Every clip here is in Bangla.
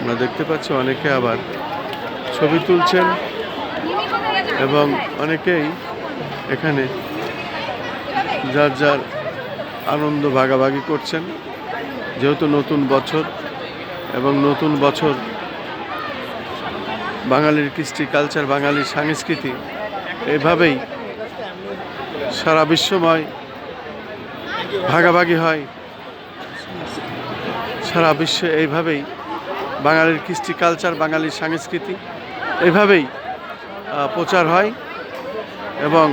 আমরা দেখতে পাচ্ছি অনেকে আবার ছবি তুলছেন এবং অনেকেই এখানে যার যার আনন্দ ভাগাভাগি করছেন। যেহেতু নতুন বছর এবং নতুন বছর বাঙালির কৃষ্টি কালচার, বাঙালির সংস্কৃতি, এভাবেই সারা বিশ্বময় ভাগাভাগি হয়। সারা বিশ্বে এইভাবেই বাঙালির কৃষ্টি কালচার বাঙালির সংস্কৃতি, এভাবেই প্রচার হয় এবং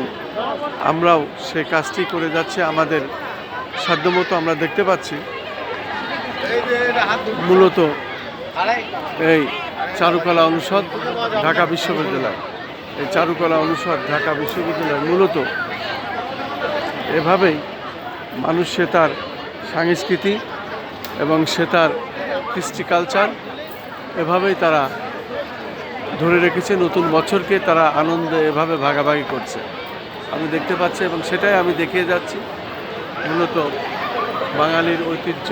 আমরাও সে কাজটি করে যাচ্ছে, আমাদের সাধ্যমতো আমরা দেখতে পাচ্ছি। মূলত এই চারুকলা অনুষদ ঢাকা বিশ্ববিদ্যালয়। এই চারুকলা অনুষদ ঢাকা বিশ্ববিদ্যালয় মূলত এভাবেই মানুষ সে তার সংস্কৃতি এবং সে তার কৃষ্টি কালচার এভাবেই তারা ধরে রেখেছে, নতুন বছরকে তারা আনন্দে এভাবে ভাগাভাগি করছে। আমি দেখতে পাচ্ছি এবং সেটাই আমি দেখিয়ে যাচ্ছি। মূলত বাঙালির ঐতিহ্য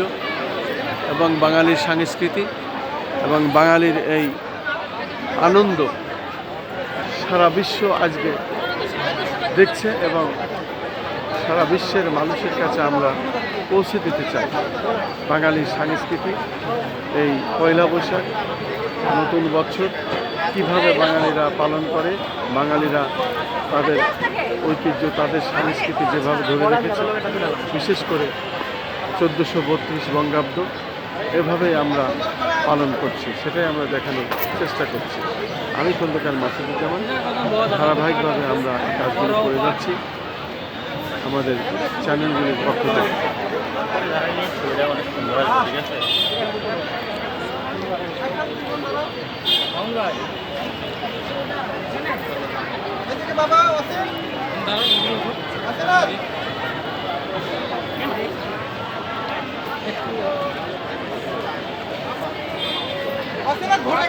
এবং বাঙালির সংস্কৃতি এবং বাঙালির এই আনন্দ সারা বিশ্ব আজকে দেখছে এবং সারা বিশ্বের মানুষের কাছে আমরা পৌঁছে দিতে চাই। বাঙালির সংস্কৃতি এই পয়লা বৈশাখ, নতুন বছর, কীভাবে বাঙালিরা পালন করে, বাঙালিরা তাদের ঐতিহ্য, তাদের সংস্কৃতি যেভাবে ধরে রেখেছে, বিশেষ করে চোদ্দোশো বত্রিশ বঙ্গাব্দ, এভাবেই আমরা পালন করছি, সেটাই আমরা দেখানোর চেষ্টা করছি। আমি খন্দকার মাসুদুজ্জামান, ধারাবাহিকভাবে আমরা কাজগুলো করে যাচ্ছি। আমাদের চ্যানেলগুলির পক্ষ থেকে। ঘোড়া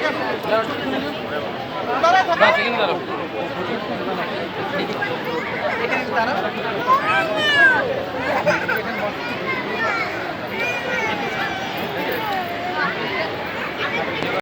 দাঁড়াও Ha, ha, ha.